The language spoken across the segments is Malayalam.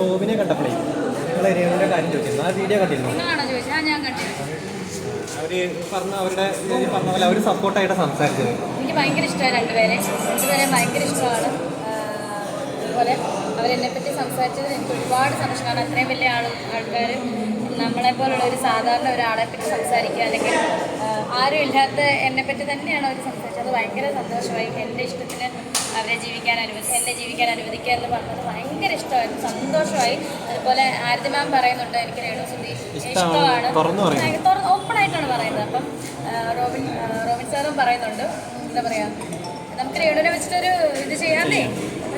റോബിനെ കണ്ടപ്പോഴേ നിങ്ങൾ രേണുവിന്റെ കാര്യം ചോദിച്ചിരുന്നു. ആ വീഡിയോ കണ്ടിരുന്നു? അവർ പറഞ്ഞ അവരുടെ പറഞ്ഞ പോലെ അവർ സപ്പോർട്ടായിട്ട് സംസാരിച്ചത്. എനിക്ക് ഭയങ്കര ഇഷ്ടമാണ് രണ്ടുപേരെ. രണ്ടുപേരെ ഭയങ്കര ഇഷ്ടമാണ്. അതുപോലെ അവരെന്നെ പറ്റി സംസാരിച്ചത് എനിക്ക് ഒരുപാട് സന്തോഷം. കാരണം അത്രയും വലിയ ആൾ ആൾക്കാർ നമ്മളെ പോലുള്ള ഒരു സാധാരണ ഒരാളെ പറ്റി സംസാരിക്കുക അല്ലെങ്കിൽ ആരും ഇല്ലാത്ത എന്നെ പറ്റി തന്നെയാണ് അവർ സംസാരിച്ചത്. അത് ഭയങ്കര സന്തോഷമായി. എന്റെ ഇഷ്ടത്തിന് അവരെ ജീവിക്കാൻ അനുവദി എന്നെ ജീവിക്കാൻ അനുവദിക്കുക എന്ന് പറഞ്ഞത് ഭയങ്കര ഇഷ്ടമായിരുന്നു. സന്തോഷമായി. അതുപോലെ ആരതി മാം പറയുന്നുണ്ട് എനിക്ക് രേണു സുധി ഇഷ്ടമാണ്. തുറന്നു ഓപ്പൺ ആയിട്ടാണ് പറയുന്നത്. അപ്പം റോബിൻ റോബിൻ സാറും പറയുന്നുണ്ട്. എന്താ പറയുക നമുക്ക് രേണുവിനെ വെച്ചിട്ടൊരു ഇത് ചെയ്യാമല്ലേ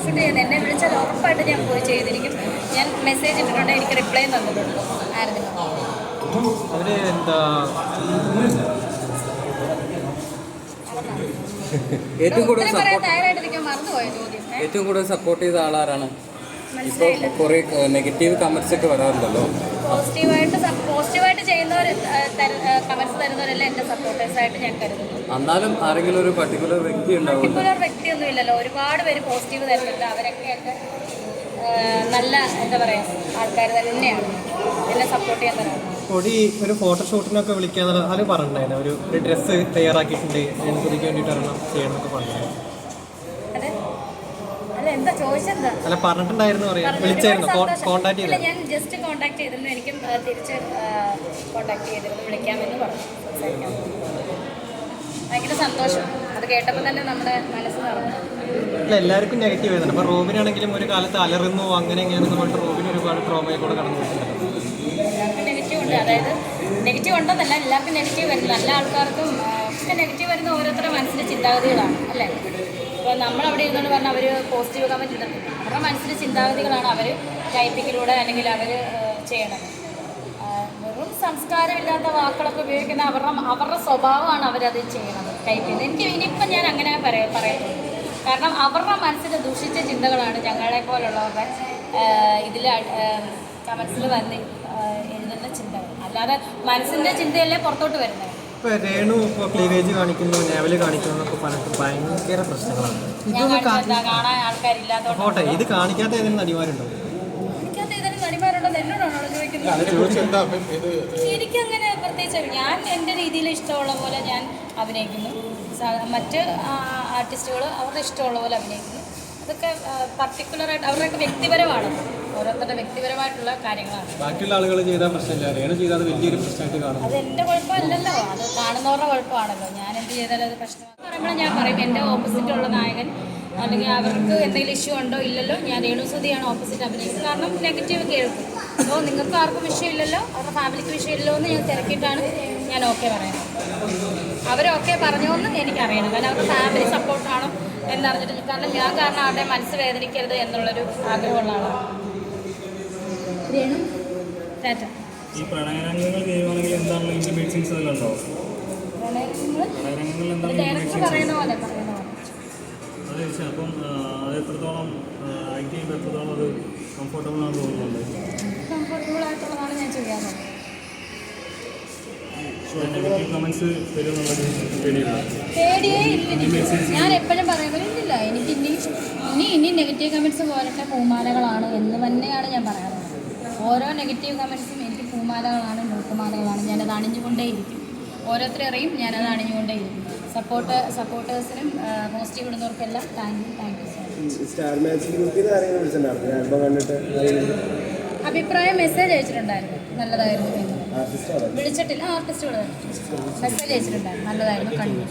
ഷൂട്ട് ചെയ്യുന്നത് എന്നെ വിളിച്ചാൽ ഉറപ്പായിട്ട് ഞാൻ പോയി ചെയ്തിരിക്കും. ഞാൻ മെസ്സേജ് ഇട്ടിട്ടുണ്ട് എനിക്ക് റിപ്ലൈ തന്നിട്ടുണ്ട്. ആരതി അവർ എന്താ ഏറ്റവും കൂടുതൽ സപ്പോർട്ട് ഏറ്റവും കൂടുതൽ സപ്പോർട്ട് ചെയ്ത ആളാരാണ്? ഇപ്പോൾ കുറേ നെഗറ്റീവ് കമന്റ്സ് ഒക്കെ വരാറുണ്ടല്ലോ. പോസിറ്റീവായിട്ട് പോസിറ്റീവായിട്ട് ചെയ്യുന്നവർ കമൻസ് തരുന്നവരെല്ലാം എന്റെ സപ്പോർട്ടേഴ്സായിട്ട് ഞാൻ കരുതുന്നു എന്നാലും ആരെങ്കിലും ഒരു പർട്ടിക്കുലർ വ്യക്തി ഉണ്ടാവും പർട്ടിക്കുലർ വ്യക്തിയൊന്നും ഇല്ലല്ലോ ഒരുപാട് പേര് പോസിറ്റീവ് തരുന്നുണ്ട്. അവരൊക്കെയൊക്കെ നല്ല എന്താ പറയുക ആൾക്കാർ തന്നെയാണ്. എന്നെ സപ്പോർട്ട് ചെയ്യാൻ തരാണ് പൊടി ഒരു ഫോട്ടോഷൂട്ടിനൊക്കെ വിളിക്കാന്നുള്ള അത് പറഞ്ഞിട്ടുണ്ടായിരുന്നു. ഒരു ഒരു ഡ്രസ്സ് തയ്യാറാക്കിയിട്ടുണ്ട്. രേണുസുതിക്ക് വേണ്ടിയിട്ട് ഒരെണ്ണം ചെയ്യണമെന്നൊക്കെ പറഞ്ഞിട്ടുണ്ടായിരുന്നു അല്ല പറഞ്ഞിട്ടുണ്ടായിരുന്നു പറയാം. വിളിച്ചായിരുന്നു. കോൺടാക്ട് ചെയ്തു. ഞാൻ ജസ്റ്റ് കോൺടാക്ട് ചെയ്തിരുന്നു. എനിക്കും തിരിച്ച് കോൺടാക്ട് ചെയ്തിരുന്നു. വിളിക്കാമെന്ന് പറഞ്ഞു. സംസാരിക്കാം. ഭയങ്കര സന്തോഷം. അത് കേട്ടപ്പോൾ തന്നെ നമ്മുടെ മനസ്സ് നിറഞ്ഞു. അല്ല എല്ലാവർക്കും നെഗറ്റീവ് ആയിരുന്നു. അപ്പോൾ റോബിനാണെങ്കിലും ഒരു കാലത്ത് അലറുന്നു അങ്ങനെ എങ്ങനെയാണെന്ന് പറഞ്ഞിട്ട് റോബിന് ഒരുപാട് ട്രോമയെ കൂടെ കടന്നു എല്ലാവർക്കും ഉണ്ട് അതായത് നെഗറ്റീവ് ഉണ്ടെന്നല്ല എല്ലാവർക്കും നെഗറ്റീവ് വരുന്നു നല്ല ആൾക്കാർക്കും ഒക്കെ നെഗറ്റീവ് വരുന്ന ഓരോരുത്തരുടെ മനസ്സിലെ ചിന്താഗതികളാണ് അല്ലേ? ഇപ്പോൾ നമ്മൾ അവിടെ ഇരുന്നുകൊണ്ട് പറഞ്ഞാൽ അവർ പോസിറ്റീവ് കമന്റ് ഇടുന്നില്ല അവരുടെ മനസ്സിലെ ചിന്താഗതികളാണ് അവർ ടൈപ്പിങ്ങിലൂടെ അല്ലെങ്കിൽ അവർ ചെയ്യണത്. വെറും സംസ്കാരമില്ലാത്ത വാക്കുകളൊക്കെ ഉപയോഗിക്കുന്ന അവരുടെ അവരുടെ സ്വഭാവമാണ് അവരത് ചെയ്യണത് ടൈപ്പ് ചെയ്യുന്നത് എനിക്ക് ഇനിയിപ്പം ഞാൻ അങ്ങനെ പറയാ പറയത്തുള്ളൂ കാരണം അവരുടെ മനസ്സിൽ ദൂഷിച്ച ചിന്തകളാണ് ഞങ്ങളെ പോലുള്ളവരുടെ ഇതിൽ കമൻസിൽ വന്ന് ആ, എഴുതുന്ന ചിന്തകൾ. അല്ലാതെ മനസ്സിന്റെ ചിന്തയല്ലേ പുറത്തോട്ട് വരുന്നത്. ഇപ്പോൾ രേണു ഇപ്പൊ ക്ലീവേജ് കാണിക്കുന്നു നേവൽ കാണിക്കുന്നു എന്നൊക്കെ പറഞ്ഞിട്ട് ഭയങ്കര പ്രശ്നങ്ങളാണ്. ഇതൊന്നും കാണാൻ പോട്ടെ ഇത് കാണിക്കാത്ത ഏതെങ്കിലും നടിമാരുണ്ടോ? എനിക്കങ്ങനെ പ്രത്യേകിച്ച് ഞാൻ എന്റെ രീതിയിൽ ഇഷ്ടമുള്ള പോലെ ഞാൻ അഭിനയിക്കുന്നു. മറ്റ് ആർട്ടിസ്റ്റുകൾ അവരുടെ ഇഷ്ടമുള്ള പോലെ അഭിനയിക്കുന്നു. അതൊക്കെ പർട്ടിക്കുലറായിട്ട് അവരുടെയൊക്കെ വ്യക്തിപരമാണ്. ഓരോരുത്തരുടെ വ്യക്തിപരമായിട്ടുള്ള കാര്യങ്ങളാണ്. ബാക്കിയുള്ള ആളുകൾ ചെയ്താൽ പ്രശ്നമില്ല. രേണു ചെയ്താൽ വലിയൊരു പ്രശ്നമായിട്ട് കാണും അത് എന്റെ കുഴപ്പമല്ലല്ലോ. അത് കാണുന്നവരുടെ കുഴപ്പമാണല്ലോ. ഞാൻ എന്ത് ചെയ്താലും അത് പ്രശ്നം പറയുമ്പോൾ ഞാൻ പറയും എന്റെ ഓപ്പോസിറ്റുള്ള നായകൻ അല്ലെങ്കിൽ അവർക്ക് എന്തെങ്കിലും ഇഷ്യൂ ഉണ്ടോ ഇല്ലല്ലോ? ഞാൻ രേണുസുതിയാണ് ഓപ്പോസിറ്റ് അഭിനയിക്കുന്നത് കാരണം നെഗറ്റീവ് കേൾക്കും അപ്പോൾ നിങ്ങൾക്ക് ആർക്കും വിഷയമില്ലല്ലോ അവരുടെ ഫാമിലിക്ക് വിഷയമില്ലല്ലോ എന്ന് ഞാൻ തിരക്കിയിട്ടാണ് ഞാൻ ഓക്കെ പറയുന്നത്. അവരൊക്കെ പറഞ്ഞോന്ന് എനിക്കറിയണം കാരണം അവരുടെ ഫാമിലി സപ്പോർട്ടാണോ എന്നറിഞ്ഞിട്ട് കാരണം ഞാൻ കാരണം അവരുടെ മനസ്സ് വേദനിക്കരുത് എന്നുള്ളൊരു ആഗ്രഹമുള്ള ആളാണ്. രേണു ടാറ്റ ഈ പ്രണയരംഗങ്ങൾ ചെയ്യുവാണെങ്കിൽ എന്താണല്ലോ ഇന്റിമേറ്റ് സീൻസ് എല്ലാം ഉണ്ടോ? പ്രണയങ്ങൾ പ്രണയരംഗങ്ങളിൽ ഒരു എന്താണ് പറയുന്ന പോലെ പറയുന്ന പോലെ. അത് ചോദിച്ചാൽ അപ്പം ആ, അത് എത്രത്തോളം ആക്ട് ചെയ്യുമ്പോൾ എത്രത്തോളം അത് കംഫർട്ടബിൾ ആണെന്ന് തോന്നുന്നുണ്ട്? കംഫർട്ടബിൾ ആയിട്ടുള്ളതാണ് ഞാൻ ചെയ്യാറുള്ളത് എപ്പോഴും പറയുന്നില്ല എനിക്ക് ഇനി ഇനി ഇനി നെഗറ്റീവ് കമന്റ്സ് പോലത്തെ പൂമാലകളാണ് എന്ന് തന്നെയാണ് ഞാൻ പറയാറുള്ളത് ഓരോ നെഗറ്റീവ് കമൻസും എനിക്ക് പൂമാലകളാണ് മൂക്കുമാലകളാണ്. ഞാനത് അണിഞ്ഞുകൊണ്ടേയിരിക്കും. ഓരോരുത്തരെ അറിയും ഞാനത് അണിഞ്ഞുകൊണ്ടേയിരിക്കും. സപ്പോർട്ട് സപ്പോർട്ടേഴ്സിനും positive ഇടുന്നവർക്കെല്ലാം thank you thank you so much star match അഭിപ്രായം മെസ്സേജ് അയച്ചിട്ടുണ്ടായിരുന്നു. നല്ലതായിരുന്നു വിളിച്ചിട്ടില്ല ആർട്ടിസ്റ്റുകൾ മെസ്സേജ് അയച്ചിട്ടുണ്ടായിരുന്നു. നല്ലതായിരുന്നു കണ്ടു.